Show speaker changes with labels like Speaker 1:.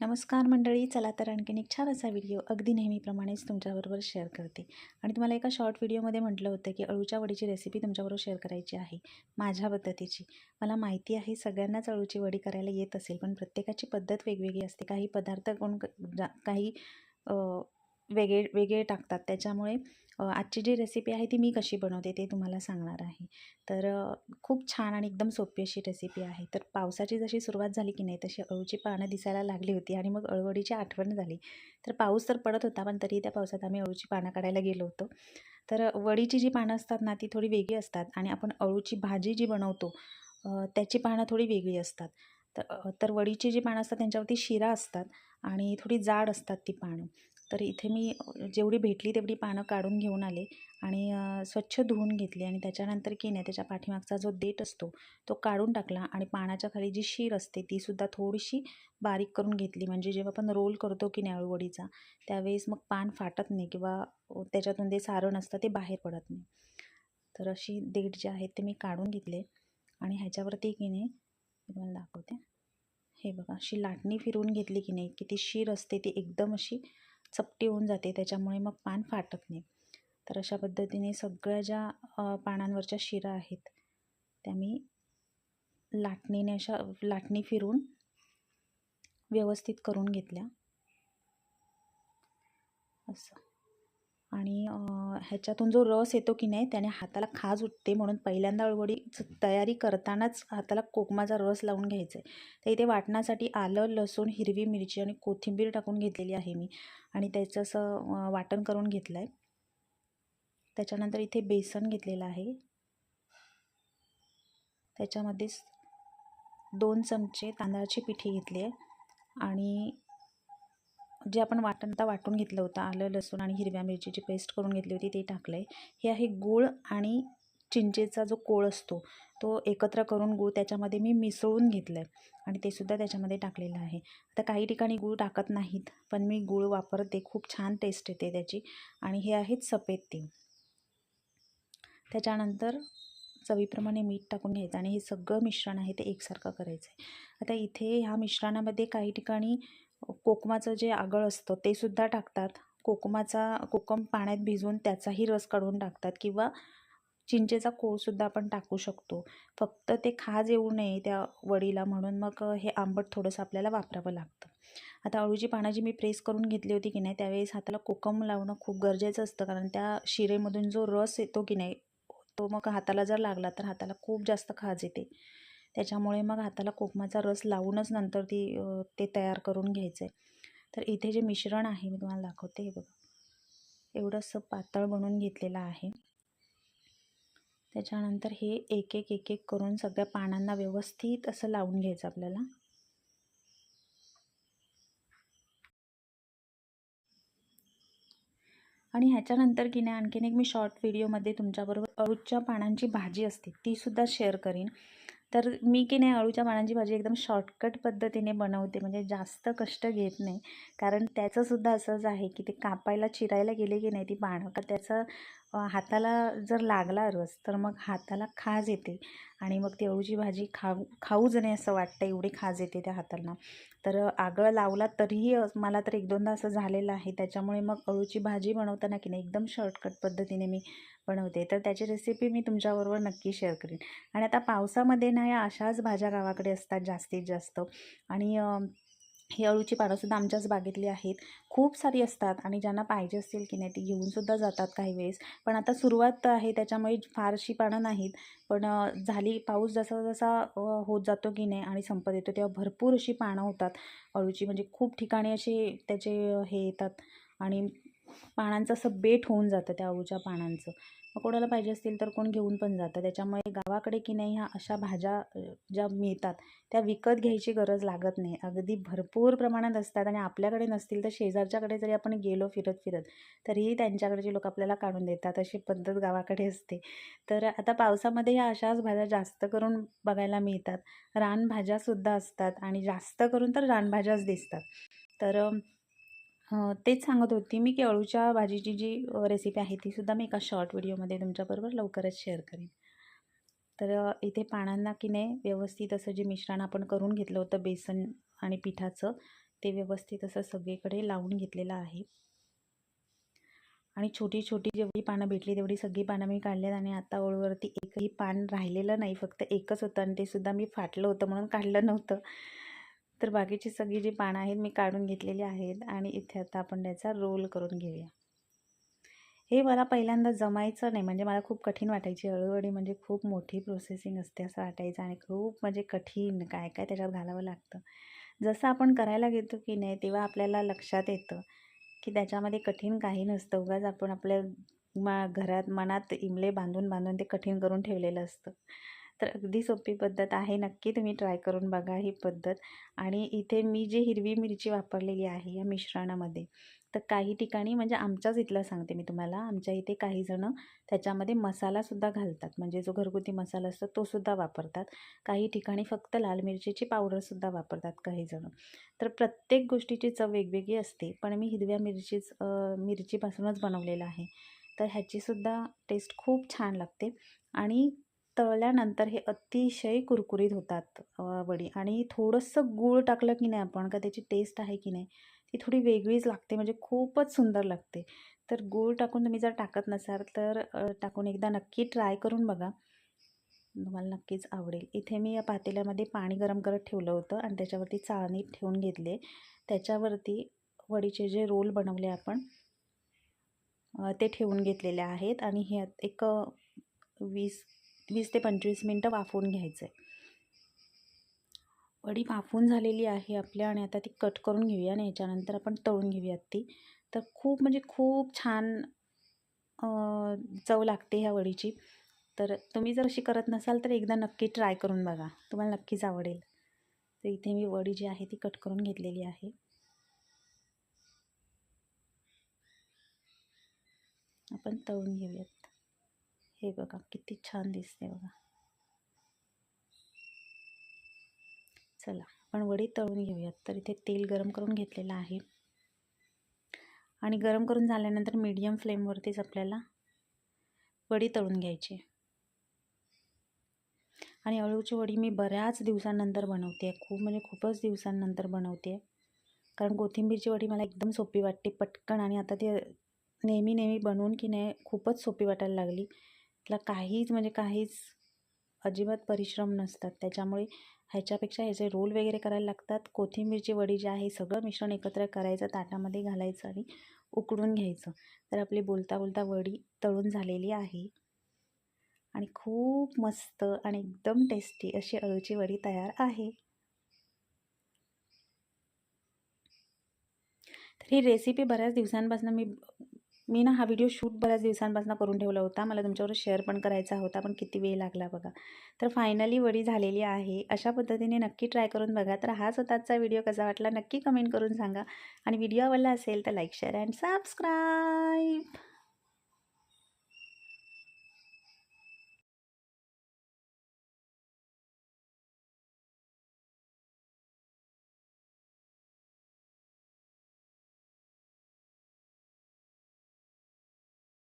Speaker 1: नमस्कार मंडळी चला तर आणखीन एक छान असा व्हिडिओ अगदी नेहमीप्रमाणेच तुमच्याबरोबर शेअर करते. आणि तुम्हाला एका शॉर्ट व्हिडिओमध्ये म्हटलं होतं की अळूच्या वडीची रेसिपी तुमच्याबरोबर शेअर करायची आहे माझ्या पद्धतीची. मला माहिती आहे सगळ्यांनाच अळूची वडी करायला येत असेल पण प्रत्येकाची पद्धत वेगवेगळी असते. काही पदार्थ कोण जा काही वेगळे वेगळे टाकतात. त्याच्यामुळे आजची जी रेसिपी आहे ती मी कशी बनवते ते तुम्हाला सांगणार आहे. तर खूप छान आणि एकदम सोपी अशी रेसिपी आहे. तर पावसाची जशी सुरुवात झाली की नाही तशी अळूची पानं दिसायला लागली होती आणि मग अळवडीची आठवण झाली. तर पाऊस तर पडत होता पण तरी त्या पावसात आम्ही अळूची पानं काढायला गेलो होतो. तर वडीची जी पानं असतात ना ती थोडी वेगळी असतात आणि आपण अळूची भाजी जी बनवतो त्याची पानं थोडी वेगळी असतात. तर तर वडीची जी पानं असतात त्यांच्यावरती शिरा असतात आणि थोडी जाड असतात ती पानं. तर इथे मी जेवढी भेटली तेवढी पानं काढून घेऊन आले आणि स्वच्छ धुवून घेतली आणि त्याच्यानंतर की नाही त्याच्या पाठीमागचा जो देठ असतो तो काढून टाकला आणि पानाच्या खाली जी शीर असते तीसुद्धा थोडीशी बारीक करून घेतली. म्हणजे जेव्हा आपण रोल करतो की नाही अळूवडीचा त्यावेळेस मग पान फाटत नाही किंवा त्याच्यातून जे सारण असतं ते बाहेर पडत नाही. तर अशी देठ जे आहेत ते मी काढून घेतले आणि ह्याच्यावरती की नाही तुम्हाला दाखवते. हे बघा अशी लाटणी फिरवून घेतली की नाही की ती शीर असते ती एकदम अशी चपटी होऊन जाते त्याच्यामुळे मग पान फाटत नाही. तर अशा पद्धतीने सगळ्या ज्या पानांवरच्या शिरा आहेत त्या मी लाटणीने अशा लाटणी फिरून व्यवस्थित करून घेतल्या. असं. आणि ह्याच्यातून जो रस येतो की नाही त्याने हाताला खाज उठते म्हणून पहिल्यांदा अळवडी तयारी करतानाच हाताला कोकमाचा रस लावून घ्यायचा आहे तर इथे वाटण्यासाठी आलं लसूण हिरवी मिरची आणि कोथिंबीर टाकून घेतलेली आहे मी आणि त्याचं असं वाटण करून घेतलं आहे त्याच्यानंतर इथे बेसन घेतलेलं आहे. त्याच्यामध्येच दोन चमचे तांदळाची पिठी घेतली आहे आणि जे आपण वाटणता वाटून घेतलं होतं आलं लसूण आणि हिरव्या मिरचीची पेस्ट करून घेतली होती ते टाकलं आहे हे आहे गूळ आणि चिंचेचा जो कोळ असतो तो एकत्र करून गूळ त्याच्यामध्ये मी मिसळून घेतलं आहे आणि ते सुद्धा त्याच्यामध्ये टाकलेलं आहे. आता काही ठिकाणी गूळ टाकत नाहीत पण मी गूळ वापरते खूप छान टेस्ट येते त्याची. आणि हे आहेत सफेद तीळ. त्याच्यानंतर चवीप्रमाणे मीठ टाकून घ्यायचं आणि हे सगळं मिश्रण आहे ते एकसारखं करायचं आहे आता इथे ह्या मिश्रणामध्ये काही ठिकाणी कोकमाचं जे आगळ असतं ते सुद्धा टाकतात. कोकमाचा कोकम पाण्यात भिजवून त्याचाही रस काढून टाकतात किंवा चिंचेचा कोळसुद्धा आपण टाकू शकतो. फक्त ते खाज येऊ नये त्या वडीला म्हणून मग हे आंबट थोडंसं आपल्याला वापरावं लागतं. आता अळूची पानं जी मी प्रेस करून घेतली होती की नाही त्यावेळेस हाताला कोकम लावणं खूप गरजेचं असतं. कारण त्या शिरेमधून जो रस येतो की नाही तो मग हाताला जर लागला तर हाताला खूप जास्त खाज येते. त्याच्यामुळे मग हाताला कोकमाचा रस लावूनच नंतर ती ते तयार करून घ्यायचं आहे तर इथे जे मिश्रण आहे मी तुम्हाला दाखवते हे बघा. एवढं असं पातळ बनवून घेतलेलं आहे. त्याच्यानंतर हे एक एक एक एक करून सगळ्या पानांना व्यवस्थित असं लावून घ्यायचं आपल्याला. आणि ह्याच्यानंतर की नाही आणखीन एक मी शॉर्ट व्हिडिओमध्ये तुमच्याबरोबर अळूच्या पानांची भाजी असते तीसुद्धा शेअर करीन. तर मी की नाही अळूच्या पानांची भाजी एकदम शॉर्टकट पद्धतीने बनवते म्हणजे जास्त कष्ट घेत नाही. कारण त्याचंसुद्धा असंच आहे की ते कापायला चिरायला गेले की नाही ती पानं का त्याचं हाताला जर लागला रस तर मग हाताला खाज येते आणि मग ती अळूची भाजी खाऊ खाऊच नाही असं वाटतं एवढी खाज येते त्या हाताला तर आगळ लावला तरीही मला तर एक दोनदा असं झालेलं आहे. त्याच्यामुळे मग अळूची भाजी बनवताना की नाही एकदम शॉर्टकट पद्धतीने मी बनवते. तर त्याची रेसिपी मी तुमच्याबरोबर नक्की शेअर करेन. आणि आता पावसामध्ये ना या अशाच भाज्या गावाकडे असतात जास्तीत जास्त. आणि ही अळूची पानंसुद्धा आमच्याच बागेतली आहेत. खूप सारी असतात आणि ज्यांना पाहिजे असतील की नाही ती घेऊनसुद्धा जातात काही वेळेस. पण आता सुरुवात आहे त्याच्यामुळे फारशी पानं नाहीत. पण झाली पाऊस जसा जसा होत जातो की नाही आणि संपत येतो तेव्हा भरपूर अशी पानं होतात अळूची. म्हणजे खूप ठिकाणी असे त्याचे हे येतात. आणि पानांचं असं बेट होऊन जातं त्या अळूच्या पानांचं. मग कोणाला पाहिजे असतील तर कोण घेऊन पण जातं. त्याच्यामुळे गावाकडे की नाही ह्या अशा भाज्या ज्या मिळतात त्या विकत घ्यायची गरज लागत नाही. अगदी भरपूर प्रमाणात असतात आणि आपल्याकडे नसतील तर शेजारच्याकडे जरी आपण गेलो फिरत फिरत तरीही त्यांच्याकडचे लोक आपल्याला काढून देतात. अशी पद्धत गावाकडे असते. तर आता पावसामध्ये ह्या अशाच भाज्या जास्त करून बघायला मिळतात. रानभाज्यासुद्धा असतात आणि जास्त करून तर रानभाज्याच दिसतात. तर तेच सांगत होती मी केळूच्या भाजीची जी रेसिपी आहे तीसुद्धा मी एका शॉर्ट व्हिडिओमध्ये तुमच्याबरोबर लवकरच शेअर करेन. तर इथे पानांना की नाही व्यवस्थित असं जे मिश्रण आपण करून घेतलं होतं बेसन आणि पिठाचं ते व्यवस्थित असं सगळीकडे लावून घेतलेलं आहे. आणि छोटी छोटी जेवढी पानं भेटली तेवढी सगळी पानं मी काढलेत आणि आता ओळवरती एकही पान राहिलेलं नाही फक्त एकच होतं आणि ते सुद्धा मी फाटलं होतं म्हणून काढलं नव्हतं. तर बाकीची सगळी जी पानं आहेत मी काढून घेतलेली आहेत आणि इथे आता आपण त्याचा रोल करून घेऊया. हे मला पहिल्यांदा जमायचं नाही म्हणजे मला खूप कठीण वाटायची. हळूहळू म्हणजे खूप मोठी प्रोसेसिंग असते असं वाटायचं आणि खूप म्हणजे कठीण काय काय त्याच्यात घालावं लागतं. जसं आपण करायला घेतो की नाही तेव्हा आपल्याला लक्षात येतं की त्याच्यामध्ये कठीण काही नसतं. उगाच आपण आपल्या मा घरात मनात इमले बांधून बांधून ते कठीण करून ठेवलेलं असतं. तर अगदी सोपी पद्धत आहे. नक्की तुम्ही ट्राय करून बघा ही पद्धत. आणि इथे मी जी हिरवी मिरची वापरलेली आहे या मिश्रणामध्ये तर काही ठिकाणी म्हणजे आमच्याच इथलं सांगते मी तुम्हाला. आमच्या इथे काहीजणं त्याच्यामध्ये मसालासुद्धा घालतात. म्हणजे जो घरगुती मसाला असतो तोसुद्धा वापरतात. काही ठिकाणी फक्त लाल मिरचीची पावडरसुद्धा वापरतात काहीजणं तर प्रत्येक गोष्टीची चव वेगवेगळी असते. पण मी हिरव्या मिरचीच मिरचीपासूनच बनवलेलं आहे. तर ह्याचीसुद्धा टेस्ट खूप छान लागते. आणि तळल्यानंतर हे अतिशय कुरकुरीत होतात वडी. आणि थोडंसं गूळ टाकलं की नाही आपण का त्याची टेस्ट आहे की नाही ती थोडी वेगळीच लागते म्हणजे खूपच सुंदर लागते. तर गूळ टाकून तुम्ही जर टाकत नसाल तर टाकून एकदा नक्की ट्राय करून बघा. तुम्हाला नक्कीच आवडेल. इथे मी या पातेल्यामध्ये पाणी गरम करत ठेवलं होतं आणि त्याच्यावरती चाळणी ठेवून घेतले. त्याच्यावरती वडीचे जे रोल बनवले आपण ते ठेवून घेतलेले आहेत. आणि हे एक वीस वीस ते पंचवीस मिनटं वाफवून घ्यायचं आहे वडी वाफवून झालेली आहे आपल्या आणि आता ती कट करून घेऊया आणि याच्यानंतर आपण तळून घेऊयात ती. तर खूप म्हणजे खूप छान चव लागते ह्या वडीची. तर तुम्ही जर अशी करत नसाल तर एकदा नक्की ट्राय करून बघा. तुम्हाला नक्कीच आवडेल. तर इथे मी वडी जी आहे ती कट करून घेतलेली आहे. आपण तळून घेऊयात. हे बघा किती छान दिसते बघा. चला आपण वडी तळून घेऊयात. तर इथे तेल गरम करून घेतलेलं आहे. आणि गरम करून झाल्यानंतर मीडियम फ्लेमवरतीच आपल्याला वडी तळून घ्यायची. आणि अळूची वडी मी बऱ्याच दिवसांनंतर बनवते. खूप म्हणजे खूपच दिवसांनंतर बनवते. कारण कोथिंबीरची वडी मला एकदम सोपी वाटते पटकन. आणि आता ते नेहमी नेहमी बनवून की नाही खूपच सोपी वाटायला लागली. त्याला काहीच म्हणजे काहीच अजिबात परिश्रम नसतात. त्याच्यामुळे ह्याच्यापेक्षा ह्याचे रोल वगैरे करायला लागतात. कोथिंबीरची वडी जी आहे सगळं मिश्रण एकत्र करायचं ताटामध्ये घालायचं आणि उकडून घ्यायचं. तर आपली बोलता बोलता वडी तळून झालेली आहे. आणि खूप मस्त आणि एकदम टेस्टी अशी अळूची वडी तयार आहे. तर ही रेसिपी बऱ्याच दिवसांपासून मी मी ना हा व्हिडिओ शूट बऱ्याच दिवसांपासून करून ठेवला होता. मला तुमच्यावर शेअर पण करायचा होता पण किती वेळ लागला बघा. तर फायनली वडी झालेली आहे. अशा पद्धतीने नक्की ट्राय करून बघा. तर हा स्वतःचा व्हिडिओ कसा वाटला नक्की कमेंट करून सांगा. आणि व्हिडिओ आवडला असेल तर लाईक शेअर अँड सबस्क्राईब